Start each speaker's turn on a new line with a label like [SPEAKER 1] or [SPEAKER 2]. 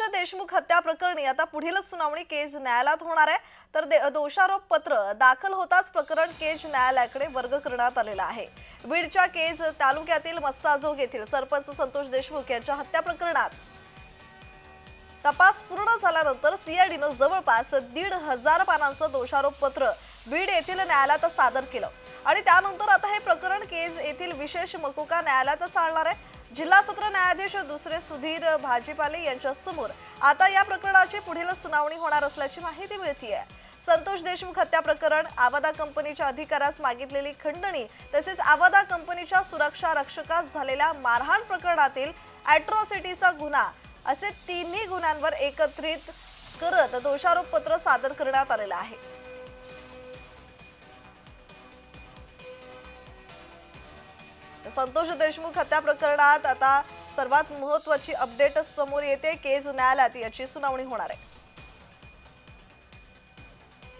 [SPEAKER 1] संतोष देशमुख हत्या प्रकरणी आता पुढील सुनावणी केज न्यायालयात होणार आहे. तर दोषारोप पत्र दाखल होताच प्रकरण केज न्यायालयाकडे वर्ग करण्यात आलेला आहे. बीडच्या केज तालुक्यातील मस्साजोग येथील सरपंच संतोष देशमुख यांच्या हत्या प्रकरणात तपास पूर्ण झाल्यानंतर सीआयडीनं जवळपास दीड हजार पानांचं दोषारोप पत्र बीड येथील न्यायालयात सादर केलं. आणि त्यानंतर आता हे प्रकरण केज येथील विशेष मकोका न्यायालयात चालणार आहे. जिल्हा सत्र न्यायाधीश दुसरे सुधीर भाजीपाले यांच्या समोर आता या प्रकरणाची पुढील सुनावणी होणार असल्याची माहिती मिळते संतोष देशमुख हत्या प्रकरण आवादा कंपनीच्या अधिकाऱ्यास मागितलेली खंडणी तसेच आवादा कंपनीच्या सुरक्षा रक्षकास झालेल्या मारहाण प्रकरणातील अॅट्रॉसिटीचा गुन्हा असे तिन्ही गुन्ह्यांवर एकत्रित करत दोषारोपपत्र सादर करण्यात आलेलं आहे. संतोष देशमुख हत्या प्रकरणात आता सर्वात महत्वाची अपडेट समोर येते. केज न्यायालयात याची सुनावणी होणार आहे.